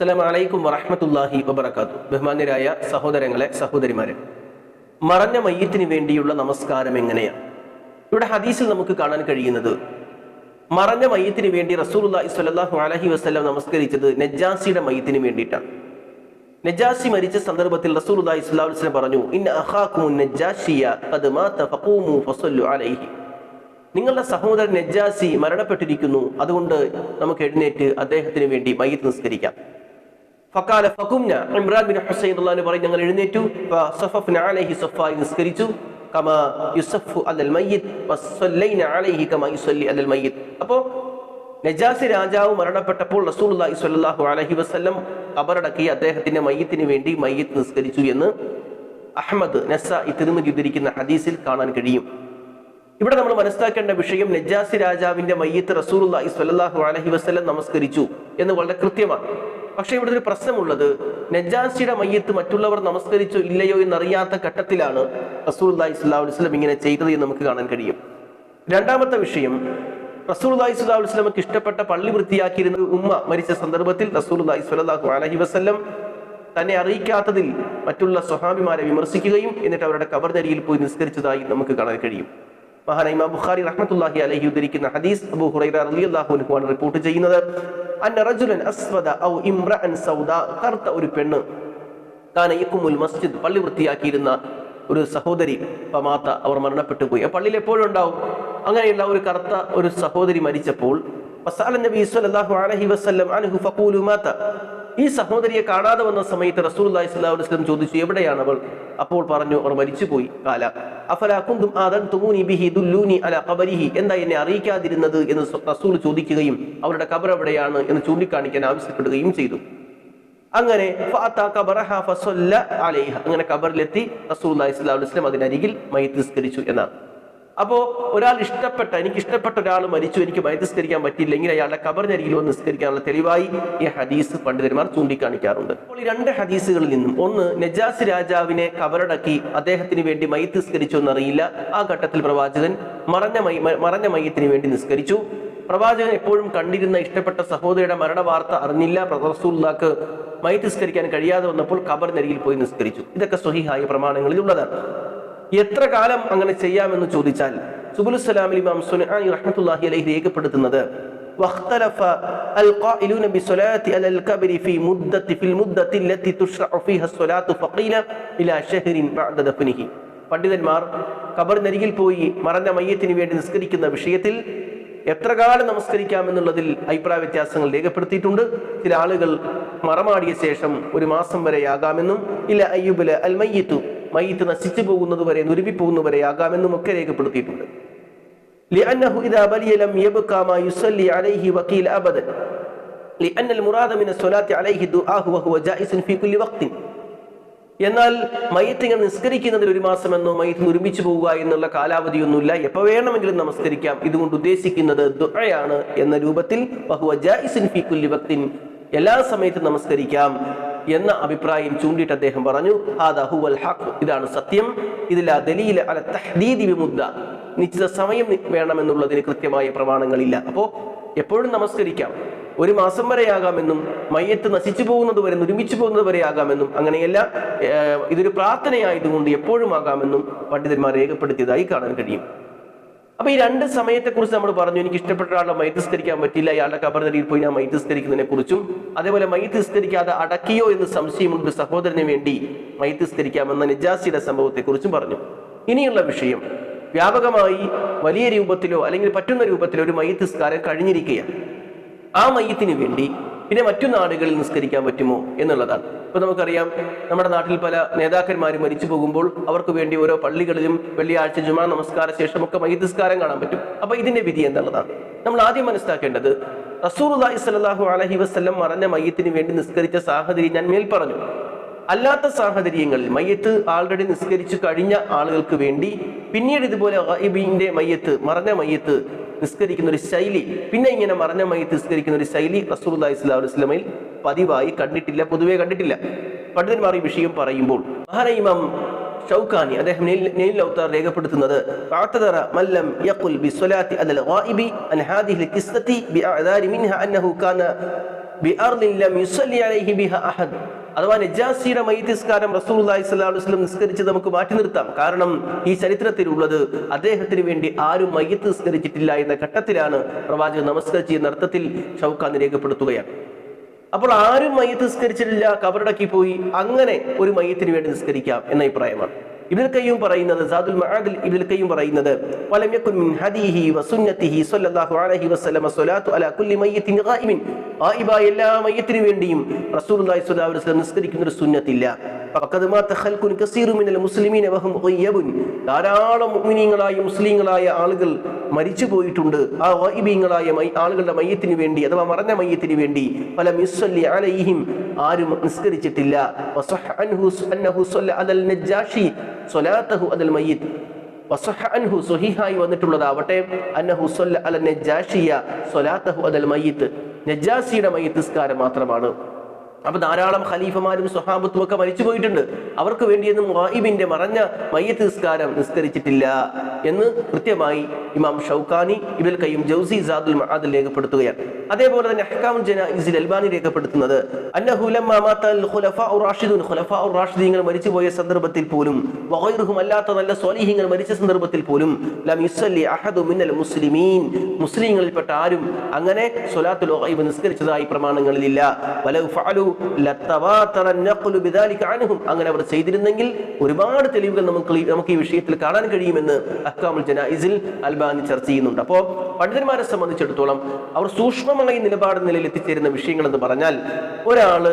അസ്സലാം വലൈക്കും വറഹമത്തല്ലാഹി വബർക്കാത്തു ബഹുമാന്യരായ സഹോദരങ്ങളെ സഹോദരിമാരെ മറഞ്ഞ മയ്യത്തിന് വേണ്ടിയുള്ള നമസ്കാരം എങ്ങനെയാണ് ഇവിടെ ഹദീസിൽ നമുക്ക് കാണാൻ കഴിയുന്നത് മറഞ്ഞ മയ്യത്തിന് വേണ്ടി റസൂലുള്ളാഹി സ്വല്ലല്ലാഹു അലഹി വസല്ലം നമസ്കരിച്ചത് നജാസിയുടെ മയ്യത്തിന് വേണ്ടിയിട്ടാണ്. നജാസി മരിച്ച സന്ദർഭത്തിൽ സ്വല്ലല്ലാഹു അലൈഹി വസല്ലം പറഞ്ഞു അലൈഹി. നിങ്ങളുടെ സഹോദരൻ നജാസി മരണപ്പെട്ടിരിക്കുന്നു അതുകൊണ്ട് നമുക്ക് എഴുന്നേറ്റ് അദ്ദേഹത്തിന് വേണ്ടി മയ്യത്ത് നിസ്കരിക്കാം. ഫക്കാല ഫകുംന ഇമ്രാൻ ബിൻ ഹുസൈൻ അള്ളഹാന് പറയും ഞങ്ങൾ എഴുന്നേറ്റു. അലൈഹി സഫായി നിസ്കരിച്ചു. കമ യുസഫു അലൽ വസല്ലൈന അലൈഹി കമ യുസല്ലി അലൽ മയ്യിത്. അപ്പോൾ നജാസി രാജാവ് മരണപ്പെട്ടപ്പോൾ റസൂലുള്ളാഹി സ്വല്ലല്ലാഹു അലൈഹി വസല്ലം ഖബറടക്കി അദ്ദേഹത്തിന്റെ മയ്യത്തിന് വേണ്ടി മയ്യത്ത് നിസ്കരിച്ചു എന്ന് അഹ്മദ് നസ തിരുമതി ഉദ്ധരിക്കുന്ന ഹദീസിൽ കാണാൻ കഴിയും. ഇവിടെ നമ്മൾ മനസ്സിലാക്കേണ്ട വിഷയം നജാസി രാജാവിന്റെ മയ്യത്ത് റസൂലുള്ളാഹി സ്വല്ലല്ലാഹു അലൈഹി വസല്ലം നമസ്കരിച്ചു എന്ന് വളരെ കൃത്യമാണ്. പക്ഷേ ഇവിടെ ഒരു പ്രശ്നമുള്ളത് നജാസിയുടെ മയ്യത്ത് മറ്റുള്ളവർ നമസ്കരിച്ചോ ഇല്ലയോ എന്നറിയാത്ത ഘട്ടത്തിലാണ് റസൂലുള്ളാഹി സ്വല്ലല്ലാഹു അലൈഹി വസല്ലം ഇങ്ങനെ ചെയ്തത് എന്ന് നമുക്ക് കാണാൻ കഴിയും. രണ്ടാമത്തെ വിഷയം റസൂലുള്ളാഹി സ്വല്ലല്ലാഹു അലൈഹി വസല്ലമക്ക് ഇഷ്ടപ്പെട്ട പള്ളി വൃത്തിയാക്കിയിരുന്ന ഉമ്മ മരിച്ച സന്ദർഭത്തിൽ റസൂലുള്ളാഹി സ്വല്ലല്ലാഹു അലഹി വസല്ലം തന്നെ അറിയിക്കാത്തതിൽ മറ്റുള്ള സ്വഹാബിമാരെ വിമർശിക്കുകയും എന്നിട്ട് അവരുടെ കബർദരിയിൽ പോയി നിസ്കരിച്ചതായി നമുക്ക് കാണാൻ കഴിയും. മഹാനൈമ ബുഖാരി റഹ്മത്തുല്ലാഹി അലഹി ഉദ്ധരിക്കുന്ന ഹദീസ് അബു ഹുറൈറ അലി അൻഹു റിപ്പോർട്ട് ചെയ്യുന്നത്. അന്ന ഔ കറുത്ത ഒരു പെണ്ണ്. കാനയക്കുമുൽ മസ്ജിദ് പള്ളി വൃത്തിയാക്കിയിരുന്ന ഒരു സഹോദരി പമാത്ത അവർ മരണപ്പെട്ടു പോയി. ആ പള്ളിയിൽ എപ്പോഴും ഉണ്ടാവും. അങ്ങനെയുള്ള ഒരു കറുത്ത ഒരു സഹോദരി മരിച്ചപ്പോൾ നബി അലൈഹി വസല്ലം ഫഖൂലു മാത ഈ സഹോദരിയെ കാണാതെ വന്ന സമയത്ത് റസൂലുള്ളാഹി സ്വല്ലല്ലാഹു അലൈഹി വസല്ലം ചോദിച്ചു എവിടെയാണ് അവൾ അപ്പോൾ പറഞ്ഞു അവർ മരിച്ചുപോയി. കാല അഫലാ കുന്തും ആദൻ ബിഹി ദുല്ലൂനി അല ഖബരിഹി? എന്താ എന്നെ അറിയിക്കാതിരുന്നത് എന്ന് റസൂൽ ചോദിക്കുകയും അവരുടെ കബർ എവിടെയാണ് എന്ന് ചൂണ്ടിക്കാണിക്കാൻ ആവശ്യപ്പെടുകയും ചെയ്തു. അങ്ങനെ അങ്ങനെ കബറിലെത്തി റസൂൽ അലൈഹി വസല്ലം അതിനരികിൽ മയ്യിത്ത് നിസ്കരിച്ചു എന്നാണ്. അപ്പോ ഒരാൾ ഇഷ്ടപ്പെട്ട എനിക്ക് ഇഷ്ടപ്പെട്ട ഒരാൾ മരിച്ചു എനിക്ക് മയത്തിസ്കരിക്കാൻ പറ്റിയില്ലെങ്കിൽ അയാളുടെ കബറിനരികിൽ വന്ന് നിസ്കരിക്കാനുള്ള തെളിവായി ഈ ഹദീസ് പണ്ഡിതന്മാർ ചൂണ്ടിക്കാണിക്കാറുണ്ട്. അപ്പോൾ ഈ രണ്ട് ഹദീസുകളിൽ നിന്നും ഒന്ന് നജാസ് രാജാവിനെ കബറടക്കി അദ്ദേഹത്തിന് വേണ്ടി മയത്തിസ്കരിച്ചു എന്നറിയില്ല. ആ ഘട്ടത്തിൽ പ്രവാചകൻ മറഞ്ഞ മൈ മറഞ്ഞ മയ്യത്തിന് വേണ്ടി നിസ്കരിച്ചു. പ്രവാചകൻ എപ്പോഴും കണ്ടിരുന്ന ഇഷ്ടപ്പെട്ട സഹോദരിയുടെ മരണ വാർത്ത അറിഞ്ഞില്ല. റസൂലുള്ളാക്ക് മയ്യത്ത് നിസ്കരിക്കാൻ കഴിയാതെ വന്നപ്പോൾ കബറിനരികിൽ പോയി നിസ്കരിച്ചു. ഇതൊക്കെ സ്വഹിഹായ പ്രമാണങ്ങളിൽ ഉള്ളതാണ് എത്ര കാലം അങ്ങനെ ചെയ്യാമെന്ന് ചോദിച്ചാൽ സുബുലുസലാമിൽ ഇമാം സുനൈ റഹ്മത്തുള്ളാഹി അലൈഹി രേഖപ്പെടുത്തുന്നത് واختلف القائلون بصلاة على الكبر في مدة في المدة التي تشرع فيها الصلاة فقيل إلى شهر بعد دفنه പണ്ഡിതന്മാർ കബറിനരികിൽ പോയി മറഞ്ഞ മയ്യത്തിന് വേണ്ടി നിസ്കരിക്കുന്ന വിഷയത്തിൽ എത്ര കാലം നമസ്കരിക്കാമെന്നുള്ളതിൽ അഭിപ്രായ വ്യത്യാസങ്ങൾ രേഖപ്പെടുത്തിയിട്ടുണ്ട് ചില ആളുകൾ മറമാടിയ ശേഷം ഒരു മാസം വരെയാകാമെന്നും ഇല്ല അയ്യുബില് അൽ മയ്യത്തു മയ്യത്ത് നശിച്ചു പോകുന്നതുവരെ നുരുവിപ്പോകുന്നവരെ ആകാമെന്നും ഒക്കെ രേഖപ്പെടുത്തിയിട്ടുണ്ട് لأنه إذا بلي لم يبقى ما يصلي عليه وكيل أبدا لأن المراد من الصلاة عليه دعاء وهو جائز في كل وقت എന്നാൽ മയ്യത്ത് ഇങ്ങനെ നിസ്കരിക്കുന്നതിൽ ഒരു മാസമെന്നോ മയ്യത്ത് ഒരുമിച്ച് പോവുക എന്നുള്ള കാലാവധിയൊന്നുമില്ല എപ്പോൾ വേണമെങ്കിലും നമസ്കരിക്കാം ഇതുകൊണ്ട് ഉദ്ദേശിക്കുന്നത് ദുആയാണ് എന്ന രൂപത്തിൽ വഹുവ ജായിസിൻ ഫീ കുല്ലി വക്തിൻ എല്ലാ സമയത്തും നമസ്കരിക്കാം എന്ന അഭിപ്രായം ചൂണ്ടിയിട്ട് അദ്ദേഹം പറഞ്ഞു ഹഖ്. ഇതാണ് സത്യം. ഇതിൽ ആ ദലീല അല തഹദീദി വിമുദ്ദ നിശ്ചിത സമയം വേണമെന്നുള്ളതിന് കൃത്യമായ പ്രമാണങ്ങളില്ല. അപ്പോൾ എപ്പോഴും നമസ്കരിക്കാം. ഒരു മാസം വരെയാകാമെന്നും മയ്യത്ത് നശിച്ചു പോകുന്നത് വരെ ഒരുമിച്ച് പോകുന്നത് വരെ ആകാമെന്നും അങ്ങനെയല്ല ഇതൊരു പ്രാർത്ഥനയായതുകൊണ്ട് എപ്പോഴും ആകാമെന്നും പണ്ഡിതന്മാർ രേഖപ്പെടുത്തിയതായി കാണാൻ കഴിയും. അപ്പൊ ഈ രണ്ട് സമയത്തെക്കുറിച്ച് നമ്മൾ പറഞ്ഞു എനിക്ക് ഇഷ്ടപ്പെട്ട ഒരാളുടെ മൈത്തിസ്കരിക്കാൻ പറ്റില്ല അയാളുടെ കബറിനടിയിൽ പോയി ഞാൻ മൈത്തിസ്കരിക്കുന്നതിനെ കുറിച്ചും അതേപോലെ മൈത്തിസ്കരിക്കാതെ അടക്കിയോ എന്ന് സംശയമുണ്ട് സഹോദരനു വേണ്ടി മൈത്തിസ്കരിക്കാമെന്ന നിജാസിയുടെ സംഭവത്തെക്കുറിച്ചും പറഞ്ഞു. ഇനിയുള്ള വിഷയം വ്യാപകമായി വലിയ രൂപത്തിലോ അല്ലെങ്കിൽ പറ്റുന്ന രൂപത്തിലോ ഒരു മയ്യത്തിസ്കാരം കഴിഞ്ഞിരിക്കുകയാണ്. ആ മയ്യത്തിന് വേണ്ടി പിന്നെ മറ്റു നാടുകളിൽ നിസ്കരിക്കാൻ പറ്റുമോ എന്നുള്ളതാണ്. ഇപ്പൊ നമുക്കറിയാം നമ്മുടെ നാട്ടിൽ പല നേതാക്കന്മാരും മരിച്ചു പോകുമ്പോൾ അവർക്ക് വേണ്ടി ഓരോ പള്ളികളിലും വെള്ളിയാഴ്ച ജുമാ നമസ്കാര ശേഷമൊക്കെ മൈതിസ്കാരം കാണാൻ പറ്റും. അപ്പൊ ഇതിന്റെ വിധി എന്നുള്ളതാണ്. നമ്മൾ ആദ്യം മനസ്സിലാക്കേണ്ടത് റസൂർ അലഹി വസല്ലം മറഞ്ഞ മയ്യത്തിന് വേണ്ടി നിസ്കരിച്ച സാഹചര്യം ഞാൻ മേൽ പറഞ്ഞു അല്ലാത്ത സാഹചര്യങ്ങളിൽ മയ്യത്ത് ആൾറെഡി നിസ്കരിച്ചു കഴിഞ്ഞ ആളുകൾക്ക് വേണ്ടി പിന്നീട് ഇതുപോലെ ഗൈബിന്റെ മയ്യത്ത് മറഞ്ഞ മയ്യത്ത് നിസ്കരിക്കുന്ന ഒരു ശൈലി പിന്നെ ഇങ്ങനെ മറഞ്ഞ മയ്യത്ത് നിസ്കരിക്കുന്ന ഒരു ശൈലി സ്വല്ലല്ലാഹു അലൈഹി വസല്ലമയിൽ പതിവായി കണ്ടിട്ടില്ല പൊതുവേ കണ്ടിട്ടില്ല. പണ്ഡിതന്മാർ ഈ വിഷയം പറയുമ്പോൾ മഹാനൈമം ഷൗക്കാനി അദ്ദേഹം നെയിൽ ലൗത്താർ രേഖപ്പെടുത്തുന്നത് "ഫഅ്തദറ മല്ലം യഖുൽ ബിസ്വലാത്തി അലൽ ഗായിബി അൻ ഹാദിഹിൽ ഖിസ്സത്തി ബിഅഅദാരി മിൻഹ അന്നഹു കാന ബിഅർദിൻ ലം യുസല്ലി അലൈഹി ബിഹ അഹദ്. അഥവാ നജാസിയുടെ മൈത്തിസ്കാരം റസൂലുള്ളാഹി സ്വല്ലല്ലാഹു അലൈഹി വസല്ലം നിസ്കരിച്ച് നമുക്ക് മാറ്റി നിർത്താം. കാരണം ഈ ചരിത്രത്തിലുള്ളത് അദ്ദേഹത്തിന് വേണ്ടി ആരും മയ്യത്ത് നിസ്കരിച്ചിട്ടില്ല എന്ന ഘട്ടത്തിലാണ് പ്രവാചകൻ നമസ്കരിച്ച് എന്ന അർത്ഥത്തിൽ രേഖപ്പെടുത്തുകയാണ്. അപ്പോൾ ആരും മയ്യത്ത് നിസ്കരിച്ചിട്ടില്ല കബറടക്കി പോയി അങ്ങനെ ഒരു മയ്യത്തിന് വേണ്ടി നിസ്കരിക്കാം എന്ന അഭിപ്രായമാണ്. ഇബ്നുൽ കയ്യൂം പറയുന്നത് സാദുൽ മആദിൽ ഇബ്നുൽ കയ്യൂം പറയുന്നത് വലം യകുൻ മിൻ ഹദീഹി വസുന്നതിഹി സ്വല്ലല്ലാഹു അലൈഹി വസല്ലമ സ്വലാത്തു അലാ കുല്ലി മയ്യിത്തിൻ ഗായിമിൻ. ഗായിബായ എല്ലാ മയ്യത്തിനു വേണ്ടിയും റസൂലുള്ളാഹി സ്വല്ലല്ലാഹു അലൈഹി വസല്ലം നിസ്കരിക്കുന്ന ഒരു സുന്നത്തില്ല. ധാരാളം മുസ്ലിങ്ങളായ ആളുകൾ മരിച്ചു പോയിട്ടുണ്ട്. ആ വൈബീങ്ങളായ ആളുകളുടെ മയ്യത്തിന് വേണ്ടി അഥവാ മറഞ്ഞ മയ്യത്തിന് വേണ്ടി പല മിസ്വല്ലി അലൈഹിം ആരും നിസ്കരിച്ചിട്ടില്ല. സ്വഹീഹായി വന്നിട്ടുള്ളതാവട്ടെ. നജ്ജാസിയുടെ മയ്യിത്ത് നിസ്കാരം മാത്രമാണ്. അപ്പൊ ധാരാളം ഖലീഫമാരും സ്വഹാബത്തും ഒക്കെ മരിച്ചു പോയിട്ടുണ്ട്. അവർക്ക് വേണ്ടിയൊന്നും വായിബിന്റെ മറഞ്ഞ മയ്യത്ത് നിസ്കാരം നിസ്കരിച്ചിട്ടില്ല എന്ന് കൃത്യമായി ഇമാം ഷൗക്കാനി ഇബൽ കയ്യും ജൗസി സാദുൽ മഹാദിൽ രേഖപ്പെടുത്തുകയാണ്. അതേപോലെ തന്നെ അഹ്കാം ജനാഇസിൽ അൽബാനി രേഖപ്പെടുത്തുന്നത് റാഷിദീങ്ങൾ മരിച്ചുപോയ സന്ദർഭത്തിൽ പോലും അല്ലാത്ത നല്ല സ്വാലിഹീങ്ങൾ മരിച്ച സന്ദർഭത്തിൽ പോലും ലം അഹദു മുസ്ലിമീൻ. മുസ്ലിങ്ങളിൽപ്പെട്ട ആരും അങ്ങനെ നിസ്കരിച്ചതായി പ്രമാണങ്ങളിലില്ല. വലു ഫഅലു അങ്ങനെ അവർ ചെയ്തിരുന്നെങ്കിൽ ഒരുപാട് തെളിവുകൾ നമുക്ക് നമുക്ക് ഈ വിഷയത്തിൽ കാണാൻ കഴിയുമെന്ന് അഹ്കാമുൽ ജനായിസിൽ അൽബാനി ചർച്ച ചെയ്യുന്നുണ്ട്. അപ്പോൾ പണ്ഡിതന്മാരെ സംബന്ധിച്ചിടത്തോളം അവർ സൂക്ഷ്മമായി നിലപാട് നിലയിൽ എത്തിച്ചേരുന്ന വിഷയങ്ങൾ എന്ന് പറഞ്ഞാൽ ഒരാൾ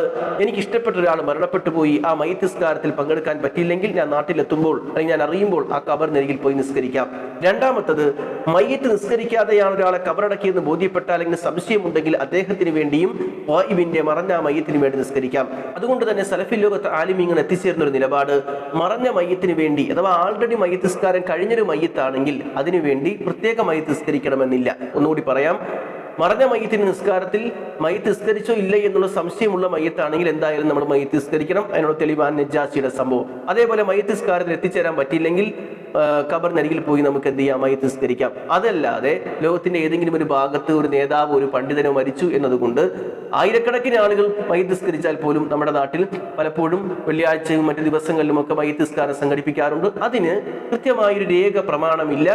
എനിക്ക് ഇഷ്ടപ്പെട്ട ഒരാൾ മരണപ്പെട്ടു പോയി ആ മൈത്യസ്കാരത്തിൽ പങ്കെടുക്കാൻ പറ്റിയില്ലെങ്കിൽ ഞാൻ നാട്ടിലെത്തുമ്പോൾ അല്ലെങ്കിൽ ഞാൻ അറിയുമ്പോൾ ആ കബറിനരികിൽ പോയി നിസ്കരിക്കാം. രണ്ടാമത്തത് മയ്യത്ത് നിസ്കരിക്കാതെയാണ് ഒരാളെ കബറടക്കിയെന്ന് ബോധ്യപ്പെട്ടാൽ അല്ലെങ്കിൽ സംശയമുണ്ടെങ്കിൽ അദ്ദേഹത്തിന് വേണ്ടിയും വായുവിന്റെ മറഞ്ഞ ആ മയ്യത്തിന് വേണ്ടി നിസ്കരിക്കാം. അതുകൊണ്ട് തന്നെ സലഫി ലോകത്ത് ആലിമീങ്ങൾ എത്തിച്ചേരുന്ന ഒരു നിലപാട് മറഞ്ഞ മയ്യത്തിന് വേണ്ടി അഥവാ ആൾറെഡി മയ്യത്തിസ്കാരം കഴിഞ്ഞൊരു മയ്യത്താണെങ്കിൽ അതിനുവേണ്ടി പ്രത്യേക മയ്യത്ത് നിസ്കരിക്കണമെന്നില്ല ഒന്നുകൂടി പറയാം. മറഞ്ഞ മയ്യത്തിന് നിസ്കാരത്തിൽ മയ്യത്ത് നിസ്കരിച്ചോ ഇല്ല എന്നുള്ള സംശയമുള്ള മയ്യത്താണെങ്കിൽ എന്തായാലും നമ്മൾ മയ്യത്ത് നിസ്കരിക്കണം. അതിനുള്ള തെളിവാൻ നജാസിയുടെ സംഭവം. അതേപോലെ മയ്യത്ത് നിസ്കാരത്തിൽ എത്തിച്ചേരാൻ പറ്റിയില്ലെങ്കിൽ കബറിനരികിൽ പോയി നമുക്ക് എന്ത് ചെയ്യാം? മയ്യത്ത് നിസ്കരിക്കാം. അതല്ലാതെ ലോകത്തിന്റെ ഏതെങ്കിലും ഒരു ഭാഗത്ത് ഒരു നേതാവ് ഒരു പണ്ഡിതനോ മരിച്ചു എന്നതുകൊണ്ട് ആയിരക്കണക്കിന് ആളുകൾ മയ്യത്ത് നിസ്കരിച്ചാൽ പോലും നമ്മുടെ നാട്ടിൽ പലപ്പോഴും വെള്ളിയാഴ്ചയും മറ്റു ദിവസങ്ങളിലും ഒക്കെ മയ്യത്ത് നിസ്കാരം സംഘടിപ്പിക്കാറുണ്ട്. അതിന് കൃത്യമായൊരു രേഖ പ്രമാണമില്ല.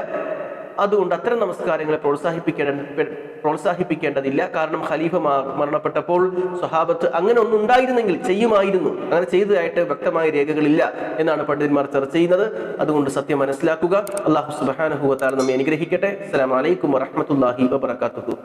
അതുകൊണ്ട് അത്തരം നമസ്കാരങ്ങളെ പ്രോത്സാഹിപ്പിക്കേണ്ട പ്രോത്സാഹിപ്പിക്കേണ്ടതില്ല. കാരണം ഖലീഫ മരണപ്പെട്ടപ്പോൾ സ്വഹാബത്ത് അങ്ങനെ ഒന്നും ഉണ്ടായിരുന്നെങ്കിൽ ചെയ്യുമായിരുന്നു. അങ്ങനെ ചെയ്തതായിട്ട് വ്യക്തമായ രേഖകളില്ല എന്നാണ് പണ്ഡിതന്മാർ ചർച്ച ചെയ്യുന്നത്. അതുകൊണ്ട് സത്യം മനസ്സിലാക്കുക. അള്ളാഹു സുബാനഹുവത്താൽ നമ്മെ അനുഗ്രഹിക്കട്ടെ. അസ്സലാമു അലൈക്കും വറഹ്മത്തുള്ളാഹി വബറകാതുഹു.